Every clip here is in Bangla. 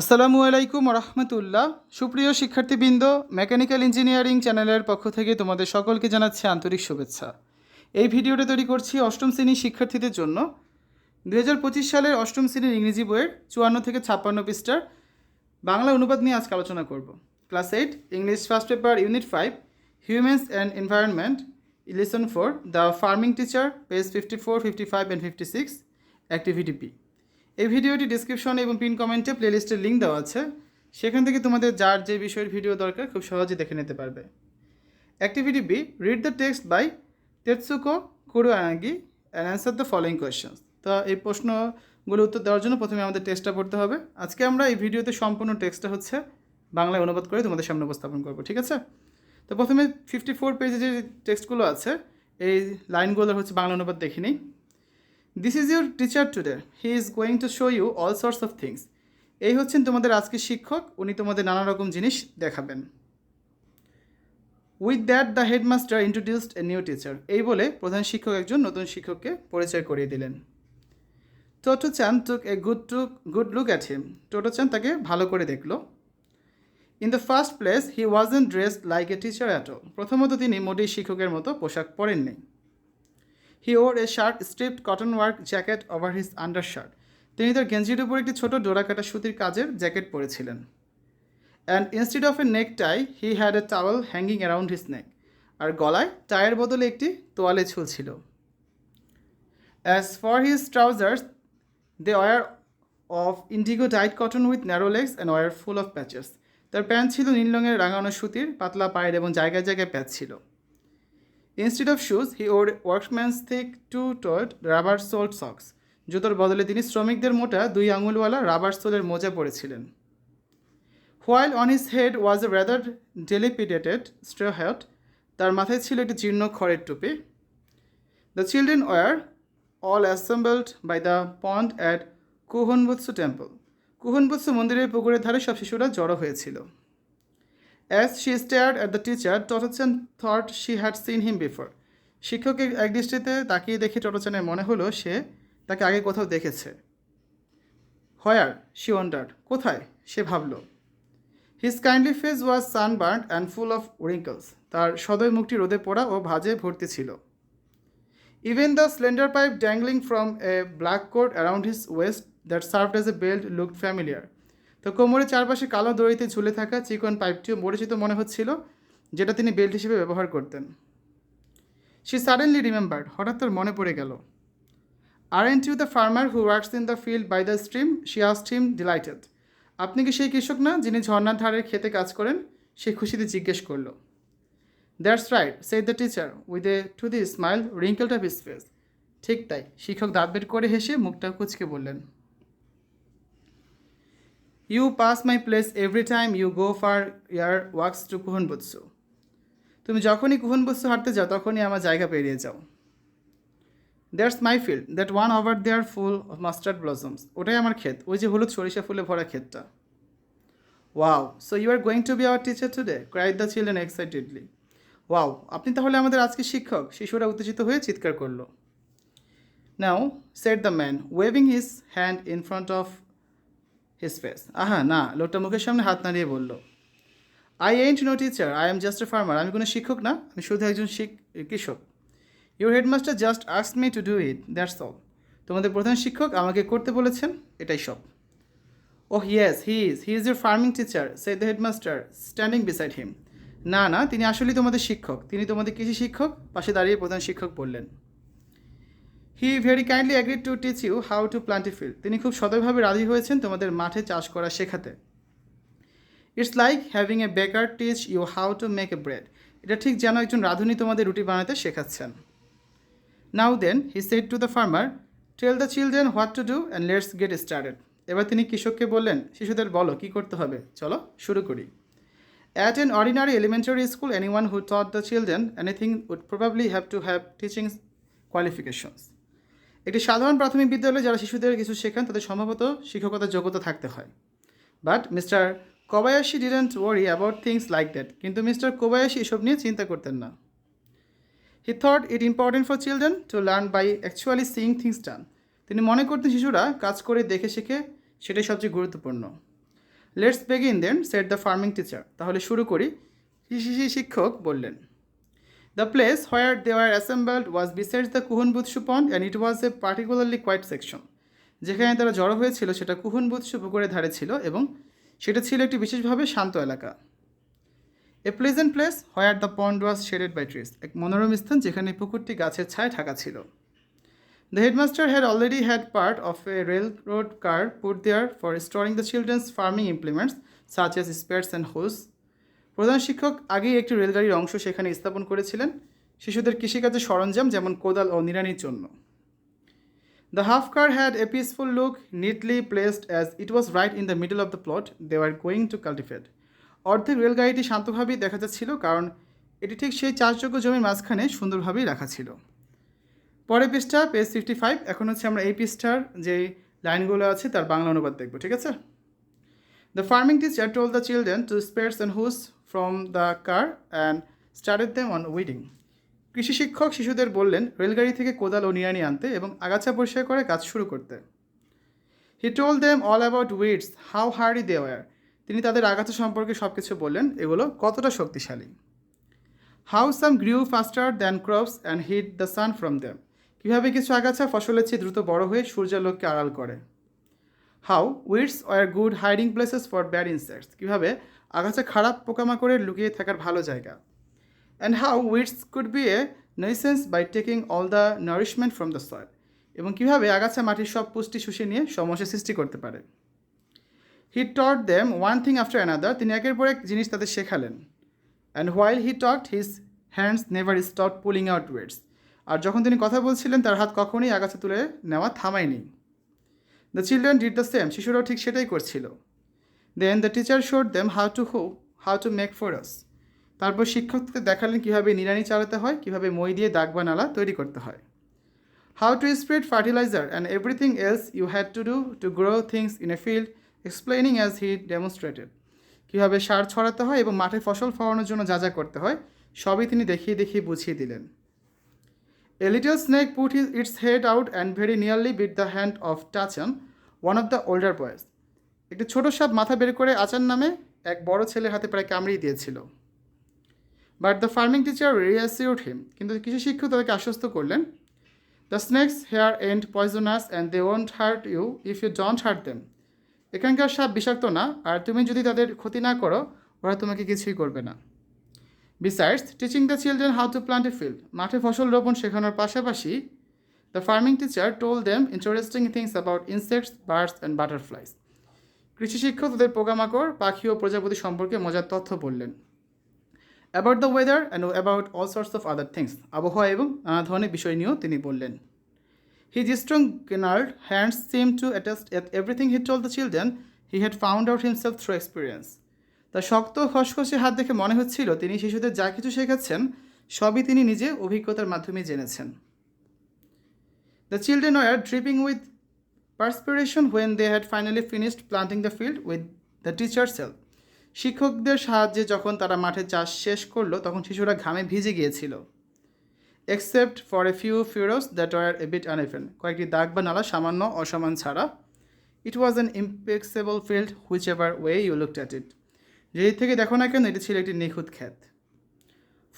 আসসালামু আলাইকুম রহমতুল্লাহ সুপ্রিয় শিক্ষার্থীবৃন্দ, মেকানিক্যাল ইঞ্জিনিয়ারিং চ্যানেলের পক্ষ থেকে তোমাদের সকলকে জানাচ্ছি আন্তরিক শুভেচ্ছা। এই ভিডিওটা তৈরি করছি অষ্টম শ্রেণির শিক্ষার্থীদের জন্য। দুহাজার পঁচিশ সালের অষ্টম শ্রেণির ইংরেজি বইয়ের চুয়ান্ন থেকে ছাপ্পান্ন পৃষ্ঠার বাংলা অনুবাদ নিয়ে আজকে আলোচনা করব। Class eight, English first paper, unit five, humans and environment, lesson four, the farming teacher, page fifty four, fifty five, and fifty six, activity P এই ভিডিওটি ডিসক্রিপশনে এবং পিন কমেন্টে প্লেলিস্টের লিঙ্ক দেওয়া আছে। সেখান থেকে তোমাদের যার যে বিষয়ের ভিডিও দরকার খুব সহজে দেখে নিতে পারবে। Activity B read the text by Tetsuko Kuroyanagi and answer the following questions তো এই প্রশ্নগুলো উত্তর দেওয়ার জন্য প্রথমে আমাদের টেক্সটটা পড়তে হবে। আজকে আমরা এই ভিডিওতে সম্পূর্ণ টেক্সটটা হচ্ছে বাংলায় অনুবাদ করে তোমাদের সামনে উপস্থাপন করব, ঠিক আছে? তো প্রথমে ফিফটি ফোর পেজে যে টেক্সটগুলো আছে, এই লাইনগুলোর হচ্ছে বাংলা অনুবাদ দেখে নিই this is your teacher today he is going to show you all sorts of things এই হচ্ছেন তোমাদের আজকের শিক্ষক। উনি তোমাদের নানা রকম জিনিস দেখাবেন। With that the headmaster introduced a new teacher এই বলে প্রধান শিক্ষক একজন নতুন শিক্ষককে পরিচয় করিয়ে দিলেন। Totto chan took a good to good look at him Totto chan তাকে ভালো করে দেখল। In the first place he wasn't dressed like a teacher at all প্রথমত তিনি মোটেই শিক্ষকের মতো পোশাক পরেননি। He wore a shirt striped cotton work jacket over his undershirt তিনি তার গেঞ্জির উপর একটি ছোট ডোরাকাটা সুতির কাজের jacket পরেছিলেন। And instead of a neck tie he had a towel hanging around his neck আর গলায় টায়ের বদলে একটি তোয়ালে ঝুলছিল as for his trousers they were of indigo dyed cotton with narrow legs and were full of patches তার প্যান্ট ছিল নীল রঙের রাঙানো সুতির, পাতলা পায়ের এবং জায়গায় জায়গায় প্যাচ ছিল। Instead of shoes he wore workman's thick two toed rubber soled socks জুতোর বদলে তিনি শ্রমিকদের মোটা দুই আঙুলওয়ালা রাবার সোলের মোজা পরেছিলেন। While on his head was a rather dilapidated straw hat তার মাথায় ছিল একটি জীর্ণ খড়ের টুপি। The children were all assembled by the pond at Kuhonbutsu temple Kuhonbutsu মন্দিরের পুকুরের ধারে সব শিশুরা জড়ো হয়েছিল। As she stared at the teacher Totto chan thought she had seen him before শিক্ষকের এক দৃষ্টিতে তাকিয়ে দেখে টটোচানের মনে হলো সে তাকে আগে কোথাও দেখেছে। হয়ার শি ওয়ান্ডার্ড কোথায়? সে ভাবল। His kindly face was sunburn and full of wrinkles তার সদয় মুখটি রোদে পড়া ও ভাজে ভর্তি ছিল। Even the slender pipe dangling from a black coat around his waist that served as a belt looked familiar তো কোমরের চারপাশে কালো দড়িতে ঝুলে থাকা চিকন পাইপটিও পরিচিত মনে হচ্ছিল, যেটা তিনি বেল্ট হিসেবে ব্যবহার করতেন। সি সাডেনলি রিমেম্বার্ড হঠাৎ তার মনে পড়ে গেল। Aren't you the farmer who works in the field by the stream she asked him delighted আপনি কি সেই কৃষক না, যিনি ঝর্ণার ধারের খেতে কাজ করেন? সে খুশিতে জিজ্ঞেস করল। That's right said the teacher with a to the smile wrinkled of his face ঠিক তাই, শিক্ষক দাঁত বের করে হেসে মুখটা কুচকে বললেন। You pass my place every time you go for your works to Kuhonbutsu তুমি যখনই কুহনবুৎসু হাঁটতে যাও, তখনই আমার জায়গা পেরিয়ে যাও। That's my field that one over there full of mustard blossoms ওটাই আমার ক্ষেত। ওই যে হলুদ সরিষা ফুলে ভরা ক্ষেতটা। Wow so you are going to be our teacher today cried the children excitedly wow আপনি তাহলে আমাদের আজকে শিক্ষক। শিশুরা উত্তেজিত হয়ে চিৎকার করল। Now said the man waving his hand in front of his face আহা, না, লোকটা মুখের সামনে হাত নাড়িয়ে বলল I ain't no teacher I am just a farmer আমি কোনো শিক্ষক না, আমি শুধু একজন কৃষক। Your headmaster just ask me to do it that's all তোমাদের প্রধান শিক্ষক আমাকে করতে বলেছেন, এটাই সব। ওহ yes he is he is your farming teacher say the headmaster standing beside him না না, তিনি আসলেই তোমাদের শিক্ষক, তিনি তোমাদের কৃষি শিক্ষক, পাশে দাঁড়িয়ে প্রধান শিক্ষক বললেন। He very kindly agreed to teach you how to plant a field তিনি খুব সদয়ভাবে রাজি হয়েছেন তোমাদের মাঠে চাষ করা শেখাতে। It's like having a baker teach you how to make a bread এটা ঠিক যেন একজন রাঁধুনি তোমাদের রুটি বানাতে শেখাচ্ছেন। Now then he said to the farmer tell the children what to do and let's get started এবার তিনি কৃষককে বললেন, শিশুদের বলো, কী করতে হবে? চলো, শুরু করি। At an ordinary elementary school anyone who taught the children anything would probably have to have teaching qualifications একটি সাধারণ প্রাথমিক বিদ্যালয়ে যারা শিশুদের কিছু শেখান, তাদের সম্ভবত শিক্ষকতার যোগ্যতা থাকতে হয়। But Mister Kobayashi didn't worry about things like that কিন্তু মিস্টার কোবায়াশি এসব নিয়ে চিন্তা করতেন না। He thought it important for children to learn by actually seeing things done তিনি মনে করতেন শিশুরা কাজ করে দেখে শিখে, সেটাই সবচেয়ে গুরুত্বপূর্ণ। Let's begin then said the farming teacher তাহলে শুরু করি, কৃষি শিক্ষক বললেন। The place where they were assembled was besides the Kuhonbutsu pond and it was a particularly quiet section যেখানে তারা জড়ো হয়েছিল, সেটা কুহন বুৎসু ধারে ছিল, এবং সেটা ছিল একটি বিশেষভাবে শান্ত এলাকা। A pleasant place where the pond was shaded by trees এক মনোরম স্থান যেখানে পুকুরটি গাছের ছায় ঢাকা ছিল। The headmaster had already had part of a railroad car put there for storing the children's farming implements such as spades and hoes প্রধান শিক্ষক আগেই একটি রেলগাড়ির অংশ সেখানে স্থাপন করেছিলেন। শিশুদের কৃষিকাজের সরঞ্জাম যেমন কোদাল ও নিড়ানির জন্য। The half car had a peaceful look neatly placed as it was right in the middle of the plot they were going to cultivate অর্ধেক রেলগাড়িটি শান্তভাবেই দেখা যাচ্ছিল কারণ এটি ঠিক সেই চাষযোগ্য জমির মাঝখানে সুন্দরভাবেই রাখা ছিল। পরের পৃষ্ঠা পেজ ফিফটি ফাইভ এখন হচ্ছে আমরা এই পৃষ্ঠার যে লাইনগুলো আছে তার বাংলা অনুবাদ দেখব, ঠিক আছে? The farming teacher told the children to spades and hoes from the car and started them on weeding কৃষি শিক্ষক শিশুদের বললেন, রেলগাড়ি থেকে কোদাল ও নিড়ানি আনতে এবং আগাছা পরিষ্কার করে কাজ শুরু করতে। He told them all about weeds how hardy they were তিনি তাদের আগাছা সম্পর্কে সব কিছু বললেন, এগুলো কতটা শক্তিশালী? How some grew faster than crops and hid the sun from them কীভাবে কিছু আগাছা ফসলের চেয়ে দ্রুত বড় হয়ে সূর্যালোককে আড়াল করে? How weeds are good hiding places for bad insects কীভাবে আগাছা খারাপ পোকামাকড়ের লুকিয়ে থাকার ভালো জায়গা। And how weeds could be a nuisance by taking all the nourishment from the soil এবং কীভাবে আগাছা মাটির সব পুষ্টি শুষে নিয়ে সমস্যা সৃষ্টি করতে পারে। He taught them one thing after another তিনি একের পর এক জিনিস তাদের শেখালেন। And while he taught his hands never stop pulling out weeds আর যখন তিনি কথা বলছিলেন, তার হাত কখনোই আগাছা তুলে নেওয়া থামায়নি। The children did the same শিশুরাও ঠিক সেটাই করছিল। Then the teacher showed them how to hoe how to make furrows তারপর শিক্ষক তাদের দেখালেন কীভাবে নিড়ানি চালাতে হয়, কীভাবে মই দিয়ে দাগ বা নালা তৈরি করতে হয়। How to spread fertiliser and everything else you had to do to grow things in a field explaining as he demonstrated কীভাবে সার ছড়াতে হয় এবং মাঠে ফসল ফলানোর জন্য যা যা করতে হয়, সবই তিনি দেখিয়ে দেখিয়ে বুঝিয়ে দিলেন। A little snake put its head out and very nearly bit the hand of Taichan one of the older boys একটি ছোট সাপ মাথা বের করে আচার নামে এক বড় ছেলের হাতে প্রায় কামড়িয়ে দিয়েছিল। But the farming teacher reassured him কিন্তু কৃষি শিক্ষক তাদেরকে আশ্বস্ত করলেন the snakes here aren't poisonous and they won't hurt you if you don't hurt them এখানকার সাপ বিষাক্ত না, আর তুমি যদি তাদের ক্ষতি না করো, ওরা তোমাকে কিছুই করবে না। Besides teaching the children how to plant a field মাঠে ফসল রোপণ শেখানোর পাশাপাশি the farming teacher told them interesting things about insects birds and butterflies কৃষি শিক্ষক তাদের পোকামাকড়, পাখি ও প্রজাপতি সম্পর্কে মজার তথ্য বললেন about the weather and about all sorts of other things আবহাওয়া এবং নানা ধরনের বিষয় নিয়েও তিনি বললেন। His strong gnarled hands seem to attest at everything he told the children he had found out himself through experience তার শক্ত, খসখসে হাত দেখে মনে হচ্ছিল তিনি শিশুদের যা কিছু শেখাচ্ছেন, সবই তিনি নিজে অভিজ্ঞতার মাধ্যমে জেনেছেন। The children were dripping with perspiration when they had finally finished planting the field with the teacher self শিক্ষকদের সাহায্যে যখন তারা মাঠে চাষ শেষ করল, তখন শিশুরা ঘামে ভিজে গিয়েছিল। Except for a few furrows that were a bit আনএফেন কয়েকটি দাগ বা নালা, সামান্য অসমান ছাড়া। It was an impeccable field whichever way you looked at it যেই থেকে দেখো না কেন, এটি ছিল একটি নিখুঁত খ্যাত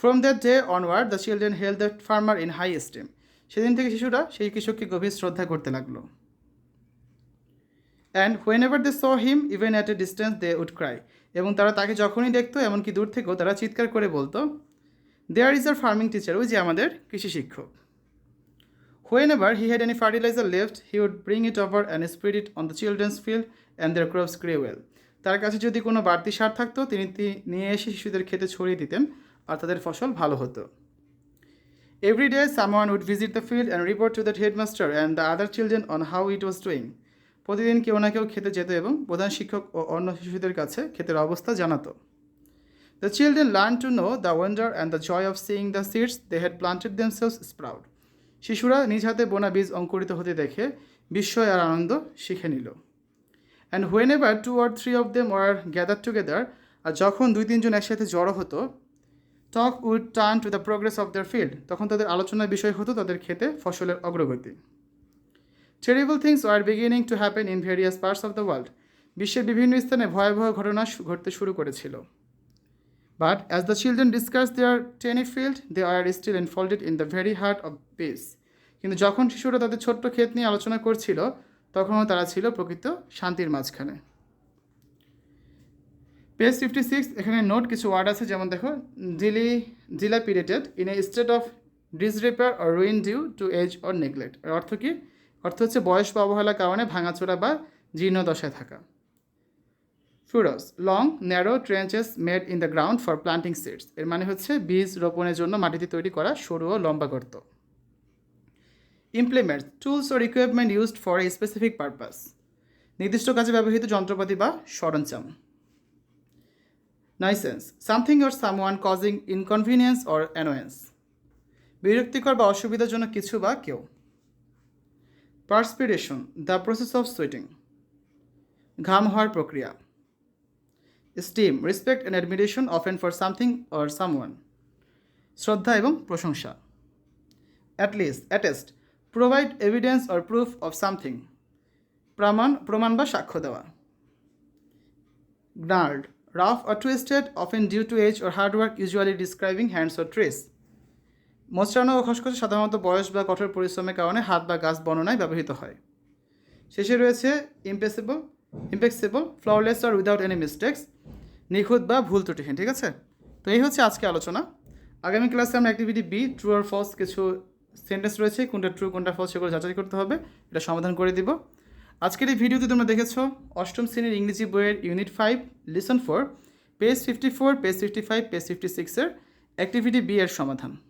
from that day onward the children held the farmer in high esteem সেদিন থেকে শিশুরা সেই কৃষককে গভীর শ্রদ্ধা করতে লাগল। And whenever they saw him even at a distance they would cry এবং তারা তাকে যখনই দেখতো, এমনকি দূর থেকেও তারা চিৎকার করে বলতো there is our farming teacher ওই যে আমাদের কৃষি শিক্ষক। Whenever he had any fertiliser left he would bring it over and spread it on the children's field and their crops grew well তার কাছে যদি কোনো বাড়তি সার থাকতো, তিনি নিয়ে এসে শিশুদের খেতে ছড়িয়ে দিতেন আর তাদের ফসল ভালো হতো। Every day someone would visit the field and report to the headmaster and the other children on how it was doing প্রতিদিন কেউ না কেউ খেতে যেত এবং প্রধান শিক্ষক ও অন্য শিশুদের কাছে ক্ষেতের অবস্থা জানাতো। The children learn to know the wonder and the joy of seeing the seeds they had planted themselves sprout শিশুরা নিজ হাতে বোনা বীজ অঙ্কুরিত হতে দেখে বিস্ময় আর আনন্দ শিখে নিল। And whenever two or three of them were gather together আর যখন দুই তিনজন একসাথে জড়ো হতো talk would turn to the progress of their field তখন তাদের আলোচনার বিষয় হতো তাদের খেতে ফসলের অগ্রগতি। Terrible things are beginning to happen in various parts of the world বিশ্বের বিভিন্ন স্থানে ভয়াবহ ঘটনা ঘটতে শুরু করেছিল। But as the children discuss their tiny field they are still enfolded in the very heart of peace কিন্তু যখন শিশুরা তাদের ছোট্ট ক্ষেত নিয়ে আলোচনা করছিল, তখনও তারা ছিল প্রকৃত শান্তির মাঝখানে। পেজ ফিফটি সিক্স এখানে নোট কিছু ওয়ার্ড আছে যেমন দেখো ডিলি dilapidated in a state of disrepair or ruin due to age or neglect অর্থ কি? অর্থ হচ্ছে বয়স বা অবহেলার কারণে ভাঙাচোরা বা জীর্ণ দশায় থাকা। Furrows long narrow trenches made in the ground for planting seeds এর মানে হচ্ছে বীজ রোপণের জন্য মাটিতে তৈরি করা সরু ও লম্বা গর্ত। Implements tools or equipment used for a specific purpose নির্দিষ্ট কাজে ব্যবহৃত যন্ত্রপাতি বা সরঞ্জাম। Nuisance something or someone causing inconvenience or annoyance বিরক্তিকর বা অসুবিধার জন্য কিছু বা কেউ। Perspiration the process of sweating ঘাম হওয়ার প্রক্রিয়া esteem respect and admiration often for something or someone শ্রদ্ধা এবং প্রশংসা at least attest provide evidence or proof of something প্রমাণ প্রমাণ বা সাক্ষ্য দেওয়া gnarled, rough or twisted, often due to age or hard work, usually describing hands or trees. মোচড়ানো ও খসখসে সাধারণত বয়স বা কঠোর পরিশ্রমের কারণে হাত বা গাছ বর্ণনায় ব্যবহৃত হয়। শেষে রয়েছে impeccable impeccable flawless or without any mistakes নিখুঁত বা ভুল ত্রুটিহীন, ঠিক আছে? তো এই হচ্ছে আজকে আলোচনা। আগামী ক্লাসে আমরা অ্যাক্টিভিটি বি ট্রু আর ফলস কিছু সেন্টেন্স রয়েছে, কোনটা ট্রু কোনটা ফলস সেগুলো যাচাই করতে হবে, এটা সমাধান করে দিব। আজকের এই ভিডিওতে তোমরা দেখেছ অষ্টম শ্রেণির ইংরেজি বইয়ের unit five lesson four page fifty four page fifty five page fifty সিক্সের অ্যাক্টিভিটি বি এর সমাধান।